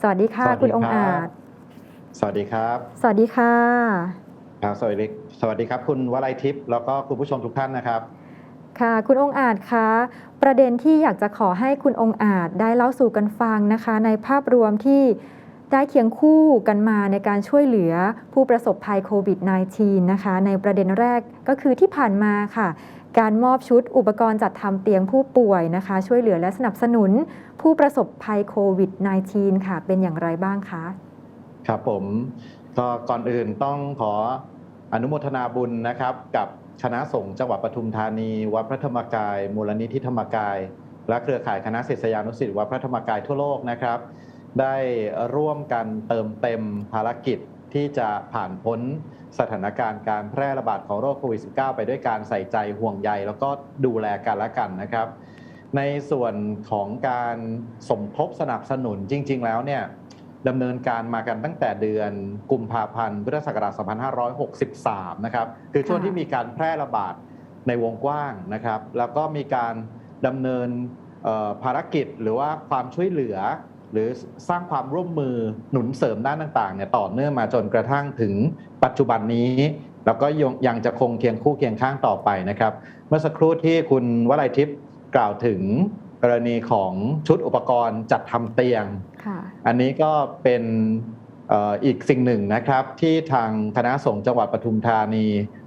สวัสดีค่ะสวัสดีคุณองค์ครับอาจ สวัสดีครับ สวัสดีค่ะครับสวัสดีสวัสดีครับ คุณวลัยทิพย์แล้วก็คุณผู้ชมทุกท่านนะครับ ค่ะคุณองค์อาจคะประเด็นที่อยากจะขอให้คุณองค์อาจได้เล่าสู่กันฟังนะคะ ในภาพรวมที่ได้เคียงคู่กันมาในการช่วยเหลือผู้ประสบภัยโควิด -19 นะคะ ในประเด็นแรกก็คือที่ผ่านมาค่ะ การมอบชุดอุปกรณ์จัดทำเตียงผู้ป่วยนะคะ ช่วยเหลือและสนับสนุนผู้ประสบภัยโควิด -19 ค่ะ เป็นอย่างไรบ้างคะ ครับผมก็ก่อนอื่นต้องขออนุโมทนาบุญนะครับ กับคณะสงฆ์จังหวัดปทุมธานี วัดพระธรรมกาย มูลนิธิธรรมกาย และเครือข่ายคณะศิษยานุศิษย์วัดพระธรรมกายทั่วโลกนะครับ ได้ร่วมกันเติมเต็มภารกิจ ที่จะผ่านพ้นสถานการณ์การแพร่ระบาดของโรคโควิด -19 ไปด้วยการใส่ใจห่วงใยแล้วก็ดูแลกันและกันนะครับ ในส่วนของการสมทบสนับสนุนจริง ๆ แล้วเนี่ยดำเนินการมากันตั้งแต่เดือนกุมภาพันธ์พุทธศักราช2563 นะครับ คือช่วงที่มีการแพร่ระบาดในวงกว้างนะครับ แล้วก็มีการดำเนินภารกิจหรือว่าความช่วยเหลือ หรือสร้างความร่วมมือหนุนเสริมด้านต่างๆเนี่ยต่อเนื่องมาจนกระทั่งถึงปัจจุบันนี้ แล้วก็ยังยังจะคงเคียงคู่เคียงข้างต่อไปนะครับ เมื่อสักครู่ที่คุณวลัยทิพย์กล่าวถึงกรณีของชุดอุปกรณ์จัดทำเตียงค่ะอันนี้ก็เป็นเอ่ออีกสิ่งหนึ่งนะครับที่ทางคณะสงฆ์จังหวัดปทุมธานี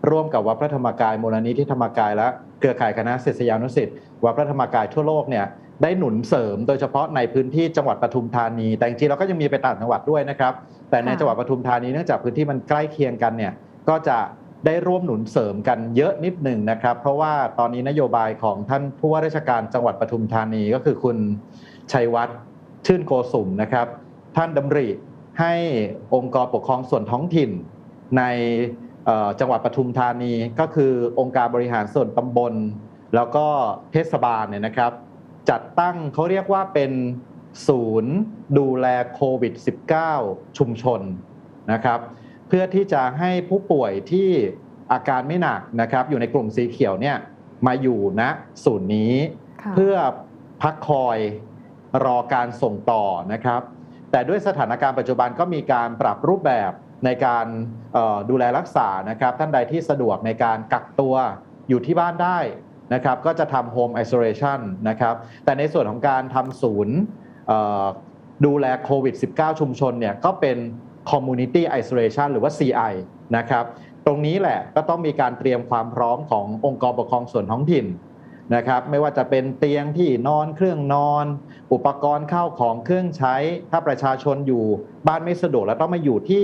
ร่วมกับวัดพระธรรมกายมูลนิธิธรรมกายและเครือข่ายคณะศิษยานุศิษย์วัดพระธรรมกายทั่วโลกเนี่ย ได้หนุนเสริมโดยเฉพาะในพื้นที่จังหวัดปทุมธานี แต่จริงๆเราก็ยังมีไปต่างจังหวัดด้วยนะครับ แต่ในค่ะจังหวัดปทุมธานีเนื่องจากพื้นที่มันใกล้เคียงกันเนี่ยก็จะได้ร่วมหนุนเสริมกันเยอะนิดหนึ่งนะครับ เพราะว่าตอนนี้นโยบายของท่านผู้ว่าราชการจังหวัดปทุมธานีก็คือคุณชัยวัฒน์ชื่นโกสุมนะครับ ท่านดำริให้องค์กรปกครองส่วนท้องถิ่น ในเอ่อจังหวัดปทุมธานีก็คือองค์การบริหารส่วนตำบล แล้วก็เทศบาลเนี่ยนะครับ จัดตั้งเขาเรียกว่าเป็นศูนย์ ดูแลโควิด -19 ชุมชนนะครับ เพื่อที่จะให้ผู้ป่วยที่อาการไม่หนักนะครับ อยู่ในกลุ่มสีเขียวเนี่ยมาอยู่ณศูนย์นี้ค่ะเพื่อพักคอยรอการส่งต่อนะครับ แต่ด้วยสถานการณ์ปัจจุบันก็มีการปรับรูปแบบในการเอ่อดูแลรักษานะครับ ท่านใดที่สะดวกในการกักตัวอยู่ที่บ้านได้ นะครับก็จะทำ home isolation นะครับแต่ในส่วนของการทำศูนย์ดูแลโควิด -19 ชุมชนเนี่ยก็เป็น community isolation หรือว่า CI นะครับตรงนี้แหละก็ต้องมีการเตรียมความพร้อมขององค์กรปกครองส่วนท้องถิ่นนะครับไม่ว่าจะเป็นเตียงที่นอนเครื่องนอน อุปกรณ์เข้าของเครื่องใช้ ถ้าประชาชนอยู่บ้านไม่สะดวกแล้วต้องมาอยู่ที่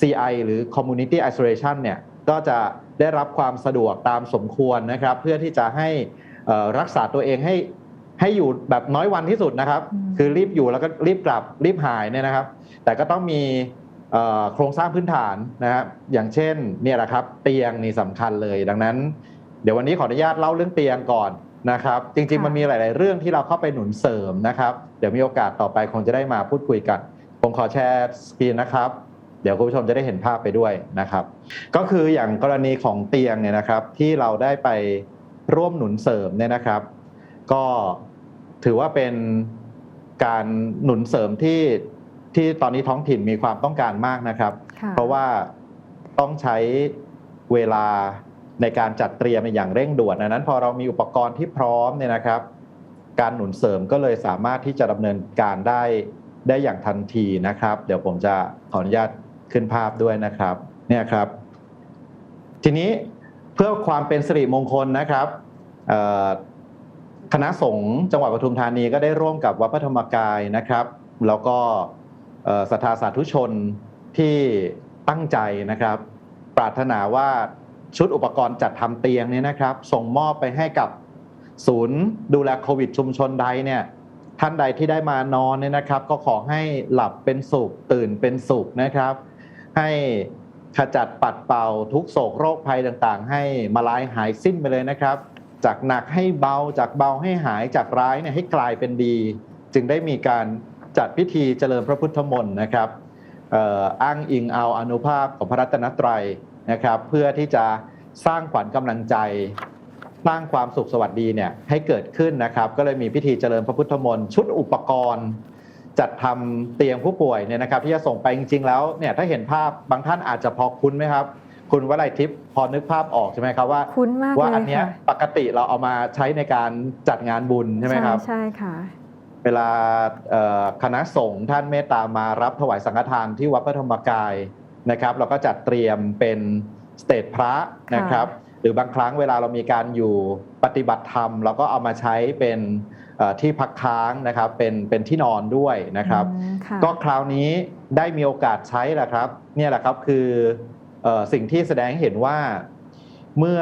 CI หรือ Community Isolation เนี่ย ก็จะได้รับความสะดวกตามสมควรนะครับ เพื่อที่จะให้เอ่อรักษาตัวเองให้ให้อยู่แบบน้อยวันที่สุดนะครับอืมคือรีบอยู่แล้วก็รีบกลับรีบหายเนี่ยนะครับ แต่ก็ต้องมีเอ่อโครงสร้างพื้นฐานนะครับอย่างเช่นเนี่ยแหละครับ เตียงนี่สำคัญเลย ดังนั้น เดี๋ยววันนี้ขออนุญาตเล่าเรื่องเตียงก่อนนะครับ จริงๆค่ะมันมีหลาย ๆ เรื่องที่เราเข้าไปหนุนเสริมนะครับ เดี๋ยวมีโอกาสต่อไปคงจะได้มาพูดคุยกันผมขอแชร์สกรีนนะครับ เดี๋ยวคุณผู้ชมจะได้เห็นภาพไปด้วยนะครับ ก็คืออย่างกรณีของเตียงเนี่ยนะครับ ที่เราได้ไปร่วมหนุนเสริมเนี่ยนะครับ ก็ถือว่าเป็นการหนุนเสริมที่ที่ตอนนี้ท้องถิ่นมีความต้องการมากนะครับค่ะเพราะว่าต้องใช้เวลาในการจัดเตรียมอย่างเร่งด่วนดังนั้น พอเรามีอุปกรณ์ที่พร้อมเนี่ยนะครับ การหนุนเสริมก็เลยสามารถที่จะดำเนินการได้ได้อย่างทันทีนะครับ เดี๋ยวผมจะขออนุญาต ขึ้นภาพด้วยนะครับ เนี่ยครับ ทีนี้เพื่อความเป็นสิริมงคลนะครับคณะสงฆ์จังหวัดปทุมธานีก็ได้ร่วมกับวัดพระธรรมกายนะครับ แล้วก็ศรัทธาสาธุชนที่ตั้งใจนะครับ ปรารถนาว่าชุดอุปกรณ์จัดทำเตียงเนี่ยนะครับ ส่งมอบไปให้กับศูนย์ดูแลโควิดชุมชนใดเนี่ยท่านใดที่ได้มานอนเนี่ยนะครับ ก็ขอให้หลับเป็นสุขตื่นเป็นสุขนะครับ ให้ขจัดปัดเป่าทุกโศกโรคภัยต่างๆ ให้มาลายหายสิ้นไปเลยนะครับ จากหนักให้เบาจากเบาให้หายจากร้ายเนี่ยให้กลายเป็นดี จึงได้มีการจัดพิธีเจริญพระพุทธมนต์นะครับอ้างอิงเอาอนุภาพของพระรัตนตรัยนะครับ เพื่อที่จะสร้างขวัญกำลังใจสร้างความสุขสวัสดีเนี่ยให้เกิดขึ้นนะครับ ก็เลยมีพิธีเจริญพระพุทธมนต์ชุดอุปกรณ์ จัดทำเตียงผู้ป่วยเนี่ยนะครับ ที่จะส่งไปจริง ๆ แล้วเนี่ยถ้าเห็นภาพบางท่านอาจจะพอคุ้นไหมครับ คุณวลัยทิพย์พอนึกภาพออกใช่ไหมครับว่าคุ้นมากว่าเลอันยเนี้ยค่ะปกติเราเอามาใช้ในการจัดงานบุญใช่ไหมครับใช่ค่ะ เวลาเอ่อคณะสงฆ์ท่านเมตตามารับถวายสังฆทานที่วัดพระธรรมกายนะครับ เราก็จัดเตรียมเป็นสเตจพระนะครับ หรือบางครั้งเวลาเรามีการอยู่ปฏิบัติธรรมเราก็เอามาใช้เป็นเอ่อ ที่พักค้างนะครับเป็นเป็นที่นอนด้วยนะครับอืมค่ะก็คราวนี้ได้มีโอกาสใช้แหละครับเนี่ยแหละครับคือเอ่อสิ่งที่แสดงให้เห็นว่าเมื่อ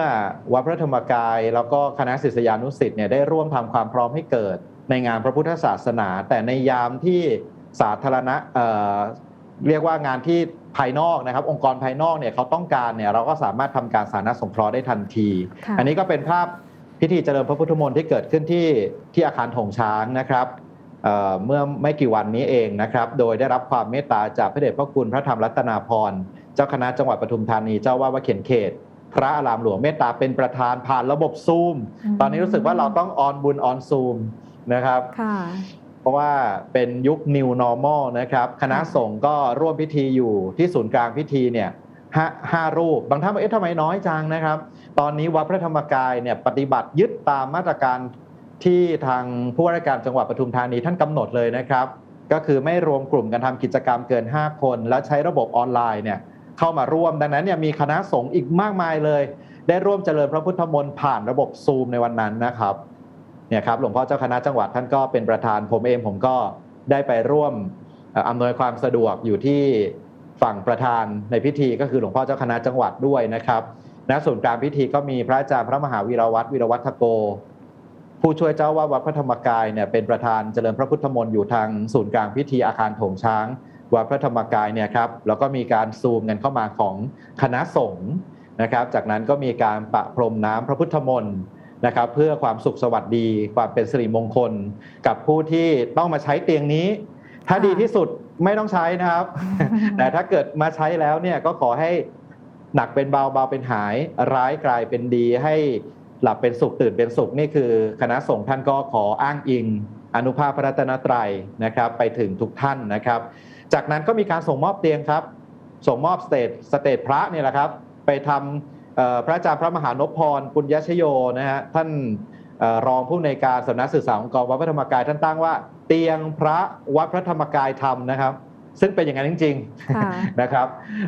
วัดพระธรรมกาย แล้วก็คณะศิษยานุศิษย์เนี่ยได้ร่วมทำความพร้อมให้เกิดในงานพระพุทธศาสนา แต่ในยามที่สาธารณะเอ่อเรียกว่างานที่ภายนอกนะครับ องค์กรภายนอกเนี่ยเขาต้องการเนี่ยเราก็สามารถทำการสาธารณสงเคราะห์ได้ทันทีค่ะอันนี้ก็เป็นภาพ พิธีเจริญพระพุทธมนต์ที่เกิดขึ้นที่ที่อาคารถงช้างนะครับเอ่อเมื่อไม่กี่วันนี้เองนะครับ โดยได้รับความเมตตาจากพระเดชพระคุณพระธรรมรัตนาพรเจ้าคณะจังหวัดปทุมธานีเจ้าว่าดวัดเขียนเขต พระอารามหลวงเมตตาเป็นประธานผ่านระบบซูมอืมตอนนี้รู้สึกว่าเราต้องออนบุญออนซูมนะครับค่ะเพราะว่าเป็นยุค new normal นะครับ คณะสงฆ์ก็ร่วมพิธีอยู่ที่ศูนย์กลางพิธีเนี่ยห้าห้ารูป บางท่านบอกเอ๊ะทำไมน้อยจังนะครับ ตอนนี้วัดพระธรรมกายเนี่ยปฏิบัติยึดตามมาตรการที่ทางผู้ว่าราชการจังหวัดปทุมธานีท่านกำหนดเลยนะครับ ก็คือไม่รวมกลุ่มกันทำกิจกรรมเกิน 5 คน และใช้ระบบออนไลน์เนี่ยเข้ามาร่วมดังนั้นเนี่ยมีคณะสงฆ์อีกมากมายเลย ได้ร่วมเจริญพระพุทธมนต์ผ่านระบบซูมในวันนั้นนะครับเนี่ยครับหลวงพ่อเจ้าคณะจังหวัดท่านก็เป็นประธานผมเองผมก็ได้ไปร่วมอ่ออำนวยความสะดวกอยู่ที่ฝั่งประธานในพิธีก็คือหลวงพ่อเจ้าคณะจังหวัดด้วยนะครับ ณส่วนย์กลางพิธีก็มีพระอาจารย์พระมหาวีรวัตรวีรวัฒโก ผู้ช่วยเจ้าวาดวัดพระธรรมกายเนี่ยเป็นประธานเจริญพระพุทธมนต์อยู่ทางศูนย์กลางพิธีอาคารโถงช้างวัดพระธรรมกายเนี่ยครับแล้วก็มีการซูมกันเข้ามาของคณะสงฆ์นะครับ จากนั้นก็มีการประพรมน้ำพระพุทธมนต์นะครับเพื่อความสุขสวัสดี ความเป็นสิริมงคล กับผู้ที่ต้องมาใช้เตียงนี้ ถ้าดีที่สุดไม่ต้องใช้นะครับ แต่ถ้าเกิดมาใช้แล้วเนี่ยก็ขอให้ หนักเป็นเบาเบาเป็นหาย ร้ายกลายเป็นดีให้หลับเป็นสุขตื่นเป็นสุขนี่คือ คณะสงฆ์ท่านก็ขออ้างอิง อนุภาพพระรัตนตรัยนะครับ ไปถึงทุกท่านนะครับ จากนั้นก็มีการส่งมอบเตียงครับ ส่งมอบสเตจสเตจพระเนี่ยแหละครับ ไปทำพระอาจารย์พระมหานพพรปุญญชโยนะฮะท่านออรองผู้ในการสำนักสื่อสารองค์กรวัดพระธรรมกายท่านตั้งว่า เตียงพระวัดพระธรรมกายทำนะครับ ซึ่งเป็นอย่างนั้นจริงค่ะๆนะครับ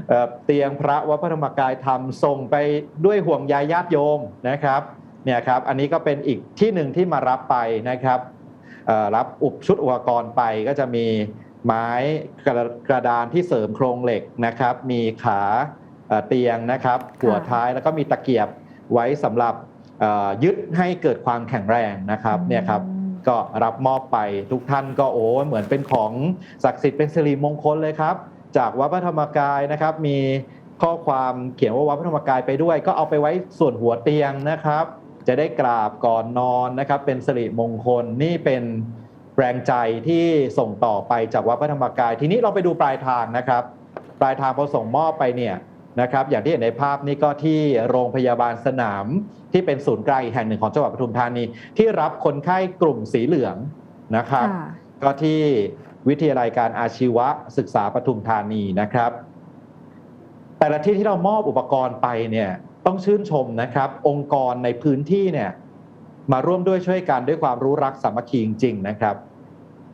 เอ่อเตียงพระวัดพระธรรมกายทำส่งไปด้วยห่วงใยญาติโยมนะครับเนี่ยครับอันนี้ก็เป็นอีกที่หนึ่งที่มารับไปนะครับเอ่อรับอุปชุดอุปกรณ์ไปก็จะมีไม้กระกระดานที่เสริมโครงเหล็กนะครับ มีขาเอ่อเตียงนะครับหัวท้ายแล้วก็มีตะเกียบไว้สำหรับเอ่อยึดให้เกิดความแข็งแรงนะครับเนี่ยครับ ก็รับมอบไปทุกท่านก็โอ้เหมือนเป็นของศักดิ์สิทธิ์เป็นสิริมงคลเลยครับ จากวัดพระธรรมกายนะครับ มีข้อความเขียนว่าวัดพระธรรมกายไปด้วย ก็เอาไปไว้ส่วนหัวเตียงนะครับ จะได้กราบก่อนนอนนะครับ เป็นสิริมงคลนี่เป็นแรงใจที่ส่งต่อไปจากวัดพระธรรมกาย ทีนี้เราไปดูปลายทางนะครับ ปลายทางพอส่งมอบไปเนี่ย นะครับอย่างที่เห็นในภาพนี่ก็ที่โรงพยาบาลสนามที่เป็นศูนย์กลางอีกแห่งหนึ่งของจังหวัดปทุมธานี ที่รับคนไข้กลุ่มสีเหลืองนะครับค่ะก็ที่วิทยาลัยการอาชีวะศึกษาปทุมธานีนะครับ แต่ละที่ที่เรามอบอุปกรณ์ไปเนี่ยต้องชื่นชมนะครับ องค์กรในพื้นที่เนี่ยมาร่วมด้วยช่วยกันด้วยความรู้รักสามัคคีจริงๆนะครับ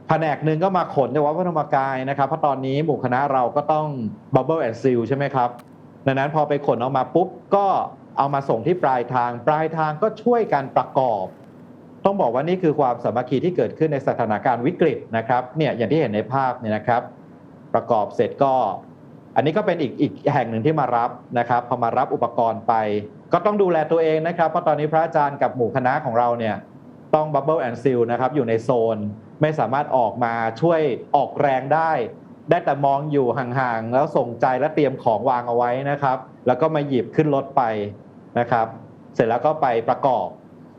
แผนกหนึ่งก็มาขนจากวัดพระธรรมกายนะครับเพราะตอนนี้หมู่คณะเราก็ต้อง Bubble and Seal ใช่ไหมครับ ดังนั้นพอไปขนออกมาปุ๊บก็เอามาส่งที่ปลายทาง ปลายทางก็ช่วยกันประกอบ ต้องบอกว่านี่คือความสามัคคีที่เกิดขึ้นในสถานการณ์วิกฤตนะครับเนี่ยอย่างที่เห็นในภาพเนี่ยนะครับ ประกอบเสร็จก็ อันนี้ก็เป็นอีกอีกแห่งหนึ่งที่มารับนะครับ พอมารับอุปกรณ์ไป ก็ต้องดูแลตัวเองนะครับ เพราะตอนนี้พระอาจารย์กับหมู่คณะของเราเนี่ยต้องบับเบิลแอนด์ซิลนะครับอยู่ในโซนไม่สามารถออกมาช่วยออกแรงได้ ได้แต่มองอยู่ห่างๆ แล้วส่งใจและเตรียมของวางเอาไว้นะครับ แล้วก็มาหยิบขึ้นรถไปนะครับ เสร็จแล้วก็ไปประกอบ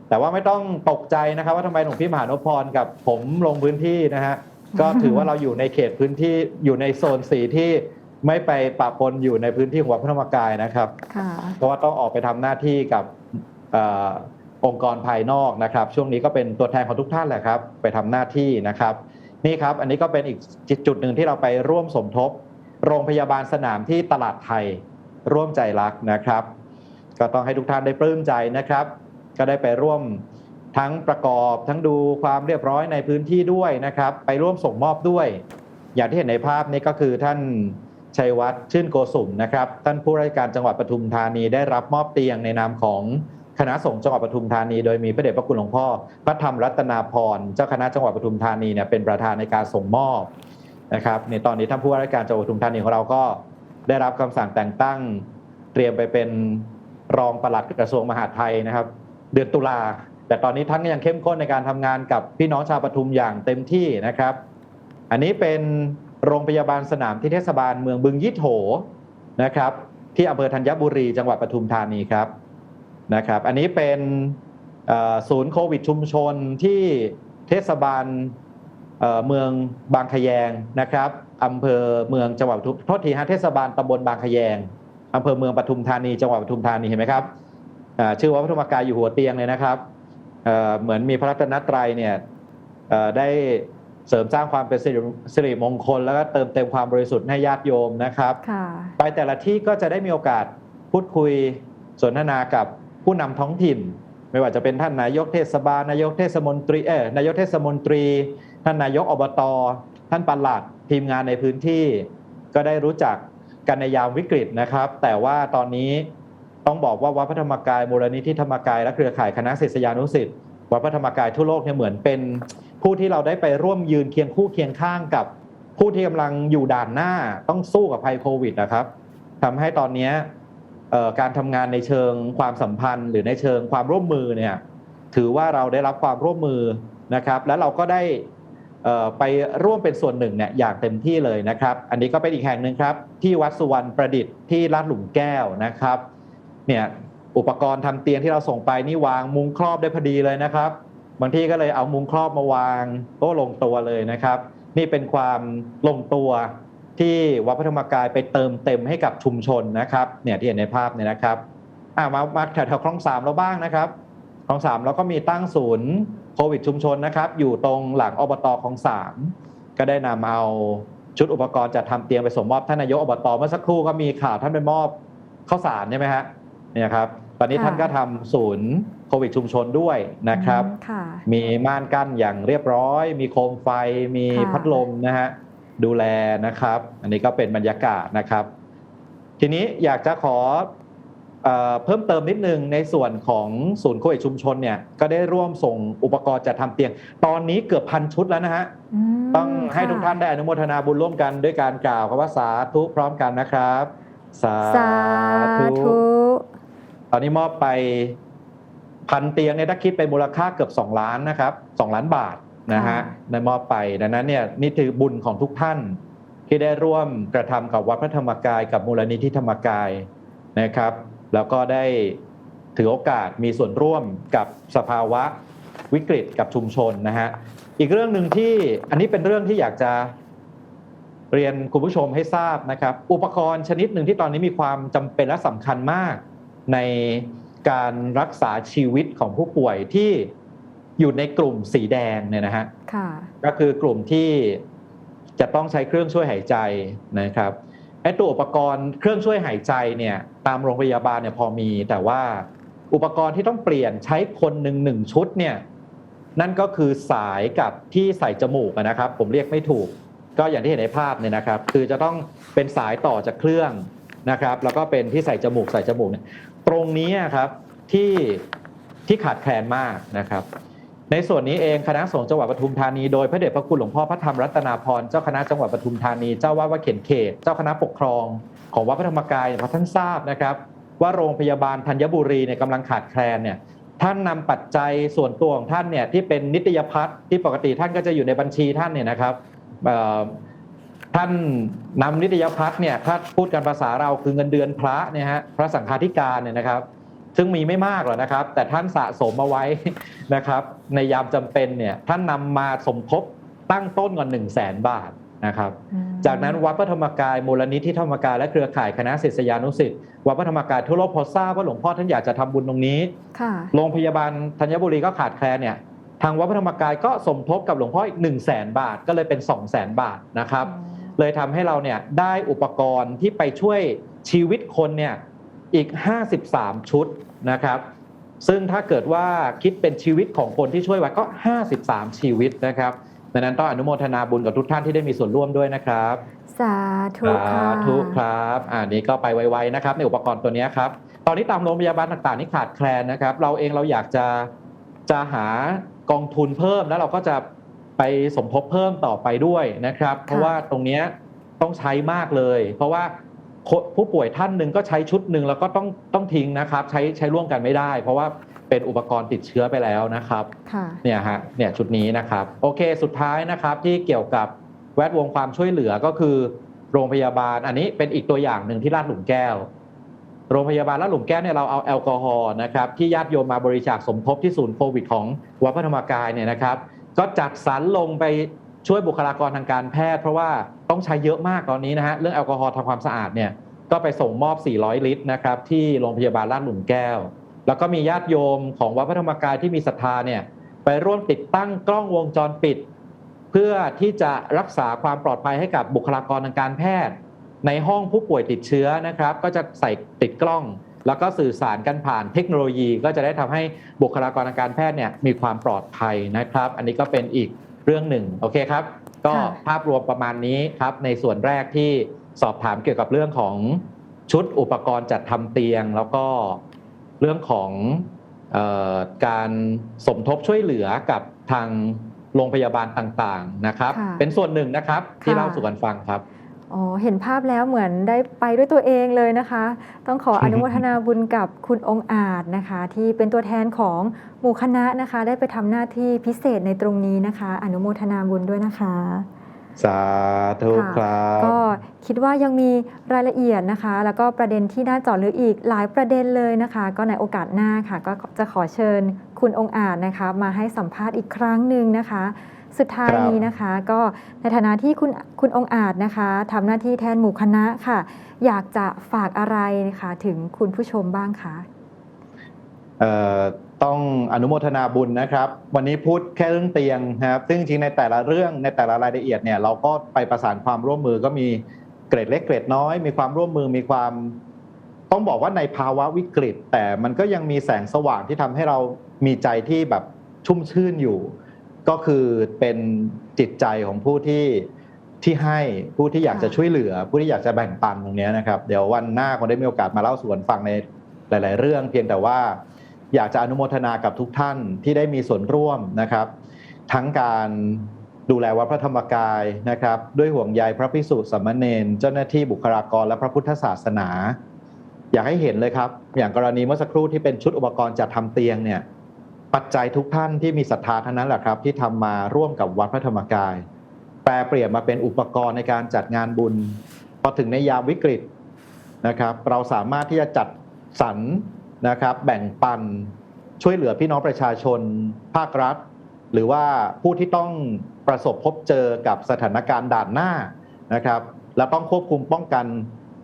แต่ว่าไม่ต้องตกใจนะครับ ว่าทำไมหลวงพี่มหานพพรกับผมลงพื้นที่นะฮะก็ถือว่าเราอยู่ในเขตพื้นที่อยู่ในโซนสีที่ไม่ไปปะปนอยู่ในพื้นที่ของวัดพระธรรมกายนะครับค่ะเพราะว่าต้องออกไปทำหน้าที่กับเออองค์กรภายนอกนะครับ ช่วงนี้ก็เป็นตัวแทนของทุกท่านแหละครับ ไปทำหน้าที่นะครับ นี่ครับ อันนี้ก็เป็นอีกจุดหนึ่งที่เราไปร่วมสมทบ โรงพยาบาลสนามที่ตลาดไทยร่วมใจรักนะครับ ก็ต้องให้ทุกท่านได้ปลื้มใจนะครับ ก็ได้ไปร่วมทั้งประกอบทั้งดูความเรียบร้อยในพื้นที่ด้วยนะครับ ไปร่วมส่งมอบด้วย อย่างที่เห็นในภาพนี้ก็คือท่านชัยวัฒน์ชื่นโกสุมนะครับ ท่านผู้ราชการจังหวัดปทุมธานีได้รับมอบเตียงในนามของ คณะสงฆ์จังหวัดปทุมธานี โดยมีพระเดชพระคุณหลวงพ่อ พระธรรมรัตนาพรเจ้าคณะจังหวัดปทุมธานีเนี่ยเป็นประธานในการส่งมอบนะครับในตอนนี้ท่านผู้ว่าราชการจังหวัดปทุมธานีของเราก็ได้รับคำสั่งแต่งตั้ง เตรียมไปเป็นรองปลัดกระทรวงมหาดไทยนะครับ เดือนตุลาแต่ตอนนี้ท่านก็ยังเข้มข้นในการทำงานกับพี่น้องชาวปทุมอย่างเต็มที่นะครับ อันนี้เป็นโรงพยาบาลสนามที่เทศบาลเมืองบึงยี่โถนะครับ ที่อำเภอธัญบุรีจังหวัดปทุมธานีครับ นะครับ อันนี้เป็นเอ่อศูนย์โควิดชุมชนที่เทศบาลเอ่อเมืองบางขะแยงนะครับอำเภอเมืองจังหวัดปทุมโทษทีฮะเทศบาลตำบลบางขะแยงอำเภอเมืองปทุมธานีจังหวัดปทุมธานีเห็นไหมครับอ่าชื่อว่าพระธรรมกายอยู่หัวเตียงเลยนะครับเอ่อเหมือนมีพระรัตนตรัยเนี่ยเอ่อได้เสริมสร้างความเป็นสิริสิริมงคล แล้วก็เติมเต็มความบริสุทธิ์ให้ญาติโยมนะครับค่ะไปแต่ละที่ก็จะได้มีโอกาสพูดคุยสนทนากับ ผู้นำท้องถิ่น ไม่ว่าจะเป็นท่านนายกเทศบาลนายกเทศมนตรีเออนายกเทศมนตรี ท่านนายกอบต ท่านปลัดทีมงานในพื้นที่ ก็ได้รู้จักกันในยามวิกฤตนะครับ แต่ว่าตอนนี้ต้องบอกว่าวัดพระธรรมกายมูลนิธิธรรมกายและเครือข่ายคณะศิษยานุศิษย์วัดพระธรรมกายทั่วโลกเนี่ยเหมือนเป็น ผู้ที่เราได้ไปร่วมยืนเคียงคู่เคียงข้างกับผู้ที่กำลังอยู่ด่านหน้าต้องสู้กับภัยโควิดนะครับทำให้ตอนนี้ การทำงานในเชิงความสัมพันธ์ หรือในเชิงความร่วมมือเนี่ยถือว่าเราได้รับความร่วมมือนะครับ และเราก็ได้ไปร่วมเป็นส่วนหนึ่งเนี่ยอย่างเต็มที่เลยนะครับ อันนี้ก็เป็นอีกแห่งหนึ่งครับ ที่วัดสุวรรณประดิษฐ์ที่ลาดหลุมแก้วนะครับเนี่ยอุปกรณ์ทำเตียงที่เราส่งไปนี่วางมุ้งครอบได้พอดีเลยนะครับ บางที่ก็เลยเอามุ้งครอบมาวางก็ลงตัวเลยนะครับ นี่เป็นความลงตัว ที่วัดพระธรรมกายไปเติมเต็มให้กับชุมชนนะครับเนี่ยที่เห็นในภาพเนี่ยนะครับอ่ามามาแถวแถวคลองสามเราบ้างนะครับคลองสามเราก็มีตั้งศูนย์โควิดชุมชนนะครับอยู่ตรงหลังอบตคลองสามก็ได้นำเอาชุดอุปกรณ์จัดทำเตียงไปส่งมอบท่านนายกอบตเมื่อสักครู่ก็มีข่าวท่านไปมอบข้าวสารใช่ไหมฮะเนี่ยครับตอนนี้ค่ะท่านก็ทำศูนย์โควิดชุมชนด้วยนะครับอืมค่ะมีม่านกั้นอย่างเรียบร้อย มีโคมไฟ มีค่ะพัดลมนะฮะ ดูแลนะครับ อันนี้ก็เป็นบรรยากาศนะครับ ทีนี้อยากจะขอเออเพิ่มเติมนิดนึงในส่วนของศูนย์โควิดชุมชนเนี่ยก็ได้ร่วมส่งอุปกรณ์จัดทำเตียง ตอนนี้เกือบพันชุดแล้วนะฮะมต้องให้ค่ะทุกท่านได้อนุโมทนาบุญร่วมกันด้วยการกล่าวคำว่าสาธุพร้อมกันนะครับสาสาธุตอนนี้มอบไปพันเตียงเนี่ยถ้าคิดเป็นมูลค่าเกือบ 2 ล้านนะครับ 2 ล้านบาท นะฮะได้มอบไปดังนั้นเนี่ยนี่ถือบุญของทุกท่านที่ได้ร่วมกระทำกับวัดพระธรรมกายกับมูลนิธิธรรมกายนะครับ แล้วก็ได้ถือโอกาสมีส่วนร่วมกับสภาวะวิกฤตกับชุมชนนะฮะอีกเรื่องหนึ่งที่อันนี้เป็นเรื่องที่อยากจะเรียนคุณผู้ชมให้ทราบนะครับ อุปกรณ์ชนิดหนึ่งที่ตอนนี้มีความจำเป็นและสำคัญมาก ในการรักษาชีวิตของผู้ป่วยที่ อยู่ในกลุ่มสีแดงเนี่ยนะฮะค่ะก็คือกลุ่มที่จะต้องใช้เครื่องช่วยหายใจนะครับไอ้ตัวอุปกรณ์เครื่องช่วยหายใจเนี่ยตามโรงพยาบาลเนี่ยพอมี แต่ว่าอุปกรณ์ที่ต้องเปลี่ยนใช้คนหนึ่งหนึ่งชุดเนี่ยนั่นก็คือสายกับที่ใส่จมูกอะนะครับ ผมเรียกไม่ถูก ก็อย่างที่เห็นในภาพเนี่ยนะครับ คือจะต้องเป็นสายต่อจากเครื่องนะครับ แล้วก็เป็นที่ใส่จมูกใส่จมูกเนี่ยตรงนี้ครับที่ที่ขาดแคลนมากนะครับ ในส่วนนี้เองคณะสงฆ์จังหวัดปทุมธานีโดยพระเดชพระคุณหลวงพ่อพระธรรมรัตนาพรเจ้าคณะจังหวัดปทุมธานีเจ้าวาดวัดเขนเขต เจ้าคณะปกครอง ของวัดพระธรรมกายเนี่ยพอท่านทราบนะครับ ว่าโรงพยาบาลธัญบุรีเนี่ยกำลังขาดแคลนเนี่ยท่านนำปัจจัยส่วนตัวของท่านเนี่ยที่เป็นนิตยพัฒน์ที่ปกติท่านก็จะอยู่ในบัญชีท่านเนี่ยนะครับท่านนำนิตยพัฒน์เนี่ยถ้าพูดกันภาษาเราคือเงินเดือนพระเนี่ยฮะพระสังฆาธิการเนี่ยนะครับ ซึ่งมีไม่มากหรอกนะครับ แต่ท่านสะสมมาไว้นะครับ ในยามจำเป็นเนี่ยท่านนำมาสมทบตั้งต้นก่อน1 0 0 0 0แสนบาทนะครับอืมจากนั้นวัดพระธรรมกายมูลนิธิธรรมกายและเครือข่ายคณะศิษยานุศิษย์วัดพระธรรมกายทั่วโลกพอทราบว่าหลวงพ่อท่านอยากจะทำบุญตรงนี้ค่ะโรงพยาบาลธัญบุรีก็ขาดแคลนเนี่ยทางวัดพระธรรมกายก็สมทบกับหลวงพ่ออีก1 0 0 0 0แสนบาทก็เลยเป็น2 0 0แสนบาทนะครับ เลยทำให้เราเนี่ยได้อุปกรณ์ที่ไปช่วยชีวิตคนเนี่ย อีก 53 ชุดนะครับ ซึ่งถ้าเกิดว่าคิดเป็นชีวิตของคนที่ช่วยไว้ก็ 53 ชีวิตนะครับดังนั้นต้องอนุโมทนาบุญกับทุกท่านที่ได้มีส่วนร่วมด้วยนะครับ สาธุสาค่ะธุครับอ่านี้ก็ไปไวๆนะครับ ในอุปกรณ์ตัวเนี้ยครับ ตอนนี้ตามโรงพยาบาลต่างๆนี่ขาดแคลนนะครับ เราเองเราอยากจะจะหากองทุนเพิ่มแล้วเราก็จะไปสมทบเพิ่มต่อไปด้วยนะครับ เพราะว่าตรงเนี้ยต้องใช้มากเลย เพราะว่าคน ผู้ป่วยท่านหนึ่งก็ใช้ชุดหนึ่งแล้วก็ต้องต้องทิ้งนะครับ ใช้ใช้ร่วมกันไม่ได้ เพราะว่าเป็นอุปกรณ์ติดเชื้อไปแล้วนะครับค่ะเนี่ยฮะเนี่ยชุดนี้นะครับ โอเคสุดท้ายนะครับที่เกี่ยวกับแวดวงความช่วยเหลือก็คือ โรงพยาบาล อันนี้เป็นอีกตัวอย่างหนึ่งที่ลาดหลุมแก้ว โรงพยาบาลลาดหลุมแก้วเนี่ยเราเอาแอลกอฮอล์นะครับที่ญาติโยมมาบริจาคสมทบที่ศูนย์โควิดของวัดพระธรรมกายเนี่ยนะครับ ก็จัดสรรลงไปช่วยบุคลากรทางการแพทย์ เพราะว่า ต้องใช้เยอะมากตอนนี้นะฮะเรื่องแอลกอฮอล์ทำความสะอาดเนี่ยก็ไปส่งมอบ 400 ลิตรนะครับที่โรงพยาบาลลาดหลุมแก้ว แล้วก็มีญาติโยมของวัดพระธรรมกายที่มีศรัทธาเนี่ยไปร่วมติดตั้งกล้องวงจรปิด เพื่อที่จะรักษาความปลอดภัยให้กับบุคลากรทางการแพทย์ ในห้องผู้ป่วยติดเชื้อนะครับ ก็จะใส่ติดกล้อง แล้วก็สื่อสารกันผ่านเทคโนโลยี ก็จะได้ทำให้บุคลากรทางการแพทย์เนี่ยมีความปลอดภัยนะครับ อันนี้ก็เป็นอีกเรื่องหนึ่งโอเคครับ ก็ค่ะภาพรวมประมาณนี้ครับในส่วนแรกที่สอบถามเกี่ยวกับเรื่องของชุดอุปกรณ์จัดทำเตียง แล้วก็เรื่องของเออการสมทบช่วยเหลือกับทางโรงพยาบาลต่างๆนะครับค่ะเป็นส่วนหนึ่งนะครับที่ค่ะเล่าสู่กันฟังครับ อ๋อเห็นภาพแล้วเหมือนได้ไปด้วยตัวเองเลยนะคะ ต้องขออนุโมทนาบุญกับคุณองค์อาจนะคะ ที่เป็นตัวแทนของหมู่คณะนะคะ ได้ไปทำหน้าที่พิเศษในตรงนี้นะคะ อนุโมทนาบุญด้วยนะคะสาธุครับก็คิดว่ายังมีรายละเอียดนะคะ แล้วก็ประเด็นที่น่าเจาะลึกอีกหลายประเด็นเลยนะคะ ก็ในโอกาสหน้าค่ะ ก็จะขอเชิญคุณองค์อาจนะคะ มาให้สัมภาษณ์อีกครั้งหนึ่งนะคะ สุดท้ายครับนี้นะคะ ก็ในฐานะที่คุณคุณองค์อาจนะคะทำหน้าที่แทนหมู่คณะค่ะ อยากจะฝากอะไรนะคะถึงคุณผู้ชมบ้างคะเอ่อต้องอนุโมทนาบุญนะครับ วันนี้พูดแค่เรื่องเตียงนะครับ ซึ่งจริงๆในแต่ละเรื่องในแต่ละรายละเอียดเนี่ยเราก็ไปประสานความร่วมมือก็มีเกรดเล็กเกรดน้อย มีความร่วมมือมีความ ต้องบอกว่าในภาวะวิกฤต แต่มันก็ยังมีแสงสว่างที่ทำให้เรามีใจที่แบบชุ่มชื่นอยู่ ก็คือเป็นจิตใจของผู้ที่ที่ให้ผู้ที่อยากจะค่ะช่วยเหลือ ผู้ที่อยากจะแบ่งปันตรงเนี้ยนะครับ เดี๋ยววันหน้าคงได้มีโอกาสมาเล่าสู่กันฟังในหลาย ๆ เรื่อง เพียงแต่ว่าอยากจะอนุโมทนากับทุกท่านที่ได้มีส่วนร่วมนะครับ ทั้งการดูแลวัดพระธรรมกายนะครับ ด้วยห่วงใยพระพิสุสามเณรเจ้าหน้าที่บุคลากรและพระพุทธศาสนา อยากให้เห็นเลยครับ อย่างกรณีเมื่อสักครู่ที่เป็นชุดอุปกรณ์จัดทำเตียงเนี่ย ปัจจัยทุกท่านที่มีศรัทธาทั้งนั้นแหละครับ ที่ทำมาร่วมกับวัดพระธรรมกาย แปลเปลี่ยนมาเป็นอุปกรณ์ในการจัดงานบุญพอถึงในยามวิกฤตนะครับ เราสามารถที่จะจัดสรรนะครับ แบ่งปันช่วยเหลือพี่น้องประชาชน ภาครัฐ หรือว่าผู้ที่ต้องประสบพบเจอกับสถานการณ์ด่านหน้านะครับ และต้องควบคุมป้องกัน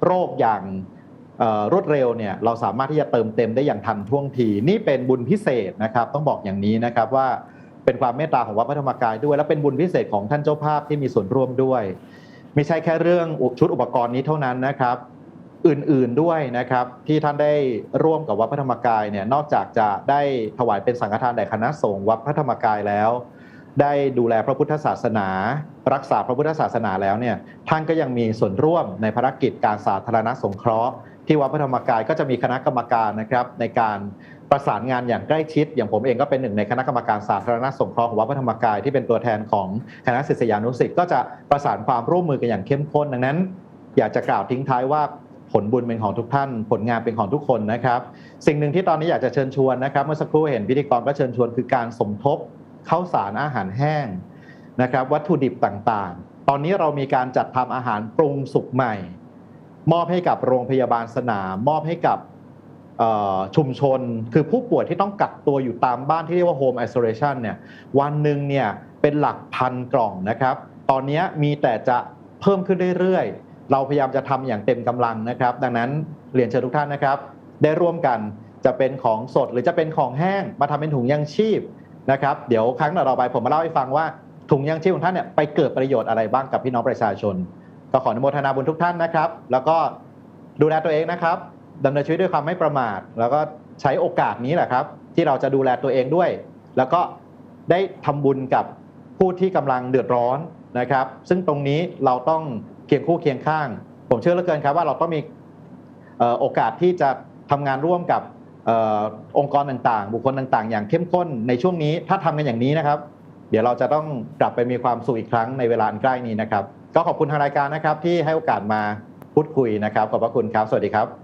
โรคอย่าง รวดเร็วเนี่ยเราสามารถที่จะเติมเต็มได้อย่างทันท่วงที นี่เป็นบุญพิเศษนะครับต้องบอกอย่างนี้นะครับว่าเป็นความเมตตาของวัดพระธรรมกายด้วย และเป็นบุญพิเศษของท่านเจ้าภาพที่มีส่วนร่วมด้วย ไม่ใช่แค่เรื่องชุดอุปกรณ์นี้เท่านั้นนะครับอื่นๆด้วยนะครับที่ท่านได้ร่วมกับวัดพระธรรมกายเนี่ยนอกจากจะได้ถวายเป็นสังฆทานแด่คณะสงฆ์วัดพระธรรมกายแล้ว ได้ดูแลพระพุทธศาสนา รักษาพระพุทธศาสนาแล้วเนี่ยท่านก็ยังมีส่วนร่วมในภารกิจการสาธารณสงเคราะห์ ที่วัดพระธรรมกายก็จะมีคณะกรรมการนะครับในการประสานงานอย่างใกล้ชิด อย่างผมเองก็เป็นหนึ่งในคณะกรรมการสาธารณสงเคราะห์ของวัดพระธรรมกายที่เป็นตัวแทนของคณะศิษยานุศิษย์ก็จะประสานความร่วมมือกันอย่างเข้มข้นดังนั้น อยากจะกล่าวทิ้งท้ายว่าผลบุญเป็นของทุกท่าน ผลงานเป็นของทุกคนนะครับ สิ่งหนึ่งที่ตอนนี้อยากจะเชิญชวนนะครับเมื่อสักครู่เห็นพิธีกรก็เชิญชวนคือการสมทบข้าวสารอาหารแห้งนะครับ วัตถุดิบต่างๆ ตอนนี้เรามีการจัดทำอาหารปรุงสุกใหม่ มอบให้กับโรงพยาบาลสนาม มอบให้กับชุมชน คือผู้ป่วยที่ต้องกักตัวอยู่ตามบ้านที่เรียกว่า home isolation เนี่ยวันหนึ่งเนี่ยเป็นหลักพันกล่องนะครับ ตอนนี้มีแต่จะเพิ่มขึ้นเรื่อยๆ เราพยายามจะทำอย่างเต็มกำลังนะครับ ดังนั้นเรียนเชิญทุกท่านนะครับ ได้ร่วมกันจะเป็นของสดหรือจะเป็นของแห้งมาทำเป็นถุงยังชีพนะครับเดี๋ยวครั้งต่อไปผมมาเล่าให้ฟังว่าถุงยังชีพของท่านเนี่ยไปเกิดประโยชน์อะไรบ้างกับพี่น้องประชาชน ก็ขออนุโมทนาบุญทุกท่านนะครับ แล้วก็ดูแลตัวเองนะครับดำเนินชีวิตด้วยความไม่ประมาท แล้วก็ใช้โอกาสนี้แหละครับ ที่เราจะดูแลตัวเองด้วย แล้วก็ได้ทำบุญกับผู้ที่กำลังเดือดร้อนนะครับ ซึ่งตรงนี้เราต้องเคียงคู่เคียงข้าง ผมเชื่อเหลือเกินครับว่าเราต้องมีโอกาสที่จะทำงานร่วมกับอองค์กรต่างๆ บุคคลต่างๆ อย่างเข้มข้นในช่วงนี้ถ้าทำกันอย่างนี้นะครับ เดี๋ยวเราจะต้องกลับไปมีความสุขอีกครั้งในเวลาอันใกล้นี้นะครับ ก็ขอบคุณทางรายการนะครับที่ให้โอกาสมาพูดคุยนะครับขอบพระคุณครับ สวัสดีครับ